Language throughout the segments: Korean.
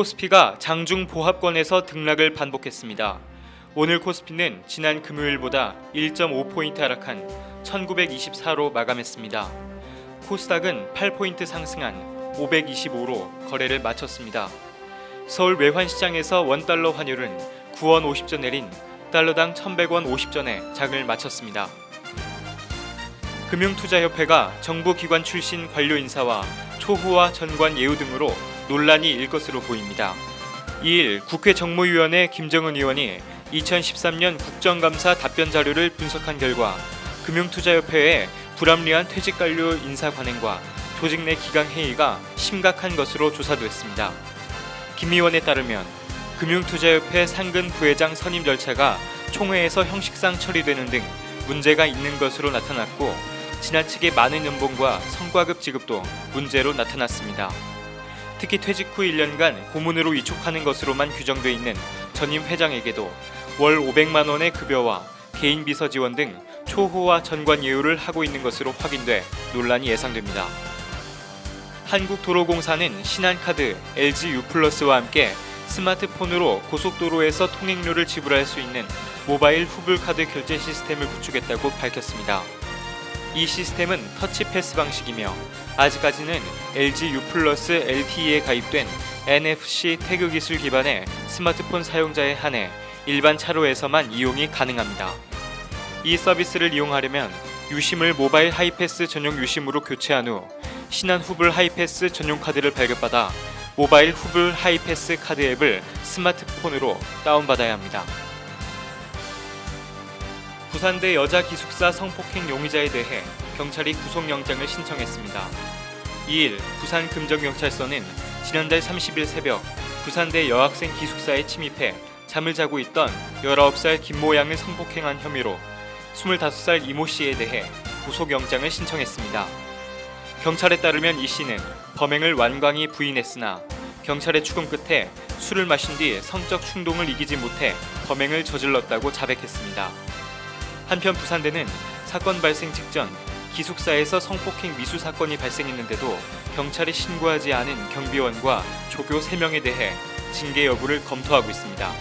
코스피가 장중 보합권에서 등락을 반복했습니다. 오늘 코스피는 지난 금요일보다 1.5포인트 하락한 1924로 마감했습니다. 코스닥은 8포인트 상승한 525로 거래를 마쳤습니다. 서울 외환시장에서 원달러 환율은 9원 50전 내린 달러당 1,100원 50전에 장을 마쳤습니다. 금융투자협회가 정부 기관 출신 관료 인사와 초후와 전관 예우 등으로 논란이 일 것으로 보입니다. 2일 국회 정무위원회 김정은 의원이 2013년 국정감사 답변 자료를 분석한 결과 금융투자협회의 불합리한 퇴직 관료 인사 관행과 조직 내 기강 회의가 심각한 것으로 조사됐습니다. 김 의원에 따르면 금융투자협회 상근 부회장 선임 절차가 총회에서 형식상 처리되는 등 문제가 있는 것으로 나타났고 지나치게 많은 연봉과 성과급 지급도 문제로 나타났습니다. 특히 퇴직 후 1년간 고문으로 위촉하는 것으로만 규정돼 있는 전임 회장에게도 월 500만 원의 급여와 개인 비서 지원 등 초호화 전관 예우를 하고 있는 것으로 확인돼 논란이 예상됩니다. 한국도로공사는 신한카드, LG U+와 함께 스마트폰으로 고속도로에서 통행료를 지불할 수 있는 모바일 후불카드 결제 시스템을 구축했다고 밝혔습니다. 이 시스템은 터치 패스 방식이며 아직까지는 LG U+ LTE에 가입된 NFC 태그 기술 기반의 스마트폰 사용자에 한해 일반 차로에서만 이용이 가능합니다. 이 서비스를 이용하려면 유심을 모바일 하이패스 전용 유심으로 교체한 후 신한 후불 하이패스 전용 카드를 발급받아 모바일 후불 하이패스 카드 앱을 스마트폰으로 다운받아야 합니다. 부산대 여자 기숙사 성폭행 용의자에 대해 경찰이 구속영장을 신청했습니다. 2일 부산 금정경찰서는 지난달 30일 새벽 부산대 여학생 기숙사에 침입해 잠을 자고 있던 19살 김모 양을 성폭행한 혐의로 25살 이모 씨에 대해 구속영장을 신청했습니다. 경찰에 따르면 이 씨는 범행을 완강히 부인했으나 경찰의 추궁 끝에 술을 마신 뒤 성적 충동을 이기지 못해 범행을 저질렀다고 자백했습니다. 한편 부산대는 사건 발생 직전 기숙사에서 성폭행 미수 사건이 발생했는데도 경찰이 신고하지 않은 경비원과 조교 3명에 대해 징계 여부를 검토하고 있습니다.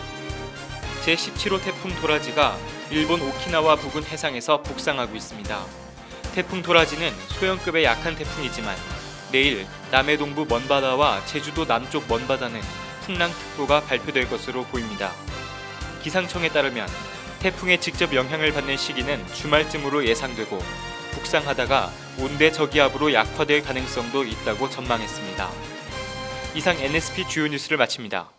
제17호 태풍 도라지가 일본 오키나와 부근 해상에서 북상하고 있습니다. 태풍 도라지는 소형급의 약한 태풍이지만 내일 남해 동부 먼바다와 제주도 남쪽 먼바다는 풍랑특보가 발표될 것으로 보입니다. 기상청에 따르면 태풍의 직접 영향을 받는 시기는 주말쯤으로 예상되고 북상하다가 온대 저기압으로 약화될 가능성도 있다고 전망했습니다. 이상 NSP 주요 뉴스를 마칩니다.